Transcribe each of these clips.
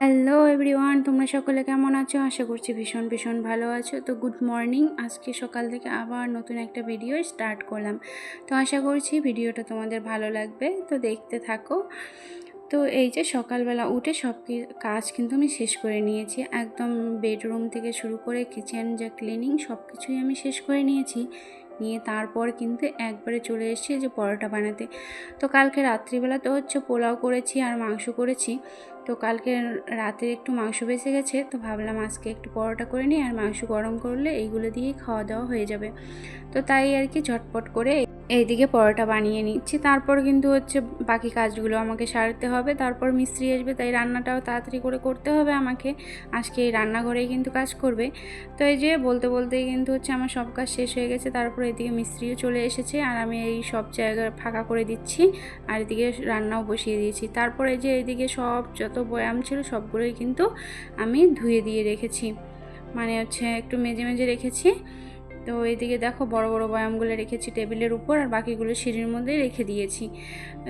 Hello everyone তোমরা সকলে কেমন আছো? আশা করছি ভীষণ ভীষণ ভালো আছো। তো গুড মর্নিং আজকে সকাল থেকে আবার নতুন একটা ভিডিও স্টার্ট করলাম। তো আশা করছি ভিডিওটা তোমাদের ভালো লাগবে। তো দেখতে থাকো। তো এই যে সকালবেলা উঠে সব কাজ কিন্তু আমি শেষ করে নিয়েছি। একদম বেডরুম থেকে শুরু করে কিচেন যা ক্লিনিং সব কিছুই আমি শেষ করে নিয়েছি। নিয়ে তারপর কিন্তু একবারে চলে এসেছি যে পরোটা বানাতে। তো কালকে রাত্রিবেলা তো হচ্ছে পোলাও করেছি আর মাংস করেছি। তো কালকে রাতে একটু মাংস বেঁচে গেছে, তো ভাবলাম আজকে একটু পরোটা করে নিই আর মাংস গরম করলে এইগুলো দিয়ে খাওয়া দাওয়া হয়ে যাবে। তো তাই আর কি ঝটপট করে এইদিকে পরোটা বানিয়ে নিচ্ছি। তারপর কিন্তু হচ্ছে বাকি কাজগুলো আমাকে সারতে হবে। তারপর মিস্ত্রি আসবে, তাই রান্নাটাও তাড়াতাড়ি করে করতে হবে আমাকে। আজকে এই রান্নাঘরেই কিন্তু কাজ করবে। তো এই যে বলতে বলতেই কিন্তু হচ্ছে আমার সব কাজ শেষ হয়ে গেছে। তারপর এদিকে মিস্ত্রিও চলে এসেছে আর আমি এই সব জায়গা ফাঁকা করে দিচ্ছি আর এদিকে রান্নাও বসিয়ে দিয়েছি। তারপর এই যে এদিকে সব যত বয়াম ছিল সবগুলোই কিন্তু আমি ধুয়ে দিয়ে রেখেছি। মানে হচ্ছে একটু মেজে মেজে রেখেছি। তো এইদিকে দেখো বড় বড় বয়ামগুলো রেখেছি টেবিলের উপর আর বাকিগুলো সিঁড়ির মধ্যেই রেখে দিয়েছি।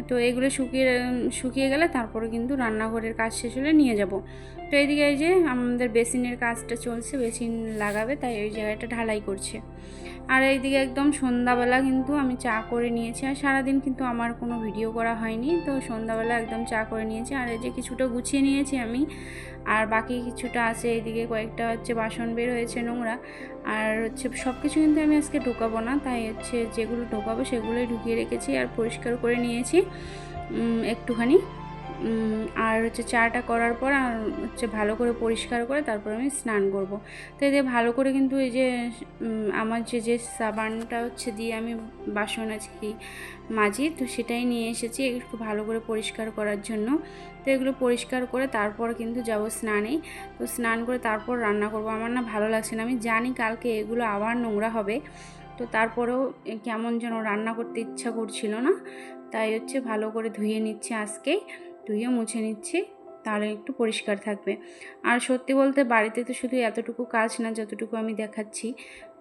তো এগুলো শুকিয়ে শুকিয়ে গেলে তারপরে কিন্তু রান্নাঘরের কাজ শেষ হলে নিয়ে যাব। তো এইদিকে এই যে আমাদের বেসিনের কাজটা চলছে, বেসিন লাগাবে, তাই ওই জায়গাটা ঢালাই করছে। আর এইদিকে একদম সন্ধ্যাবেলা কিন্তু আমি চা করে নিয়েছি আর সারাদিন কিন্তু আমার কোনো ভিডিও করা হয়নি। তো সন্ধ্যাবেলা একদম চা করে নিয়েছি আর এই যে কিছুটা গুছিয়ে নিয়েছি আমি। আর বাকি কিছুটা আছে, এইদিকে কয়েকটা হচ্ছে বাসন বের হয়েছে নোংরা। আর হচ্ছে সব কিছু কিন্তু আমি আজকে ঢোকাবো না, তাই হচ্ছে যেগুলো ঢোকাবো সেগুলোই ঢুকিয়ে রেখেছি আর পরিষ্কার করে নিয়েছি। একটুখানি। আর হচ্ছে চাটা করার পর আর হচ্ছে ভালো করে পরিষ্কার করে তারপর আমি স্নান করব। তো যে ভালো করে কিন্তু এই যে আমার যে যে সাবানটা হচ্ছে দিয়ে আমি বাসন আজকে মাজি, তো সেটাই নিয়ে এসেছি একটু ভালো করে পরিষ্কার করার জন্য। তো এগুলো পরিষ্কার করে তারপর কিন্তু যাব স্নানে। তো স্নান করে তারপর রান্না করব। আমার না ভালো লাগছে না। আমি জানি কালকে এগুলো আবার নোংরা হবে। তো তারপরেও কেমন যেন রান্না করতে ইচ্ছা করছিল না। তাই হচ্ছে ভালো করে ধুয়ে নিচ্ছে আজকে। ধুয়ে মুছে নিচ্ছি, তাহলে একটু পরিষ্কার থাকবে। আর সত্যি বলতে বাড়িতে তো শুধু এতটুকু কাজ না, যতটুকু আমি দেখাচ্ছি,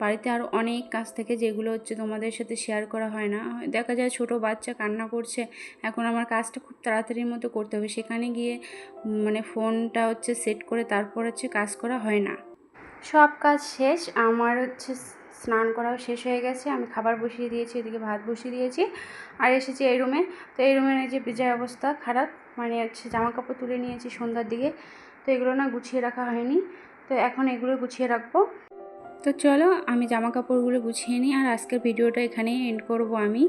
বাড়িতে আরও অনেক কাজ থেকে যেগুলো হচ্ছে তোমাদের সাথে শেয়ার করা হয় না। দেখা যায় ছোট বাচ্চা কান্না করছে, এখন আমার কাজটা খুব তাড়াতাড়ির মতো করতে হবে। সেখানে গিয়ে মানে ফোনটা হচ্ছে সেট করে তারপর হচ্ছে কাজ করা হয় না। সব কাজ শেষ, আমার হচ্ছে স্নান করাও শেষ হয়ে গেছে। আমি খাবার বসিয়ে দিয়েছি, এদিকে ভাত বসিয়ে দিয়েছি। আর এসেছি এই রুমে তো এই রুমের এই যে বিজয় অবস্থা খারাপ মানে হচ্ছে জামা কাপড় তুলে নিয়েছি সন্ধ্যার দিকে। তো এগুলো না গুছিয়ে রাখা হয়নি। তো এখন এগুলো গুছিয়ে রাখব। তো চলো, আমি জামা কাপড়গুলো গুছিয়ে নিই আর আজকের ভিডিওটা এখানেই এন্ড করব আমি।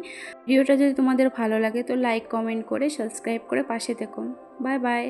ভিডিওটা যদি তোমাদের ভালো লাগে তো লাইক কমেন্ট করে সাবস্ক্রাইব করে পাশে থেকো। Bye bye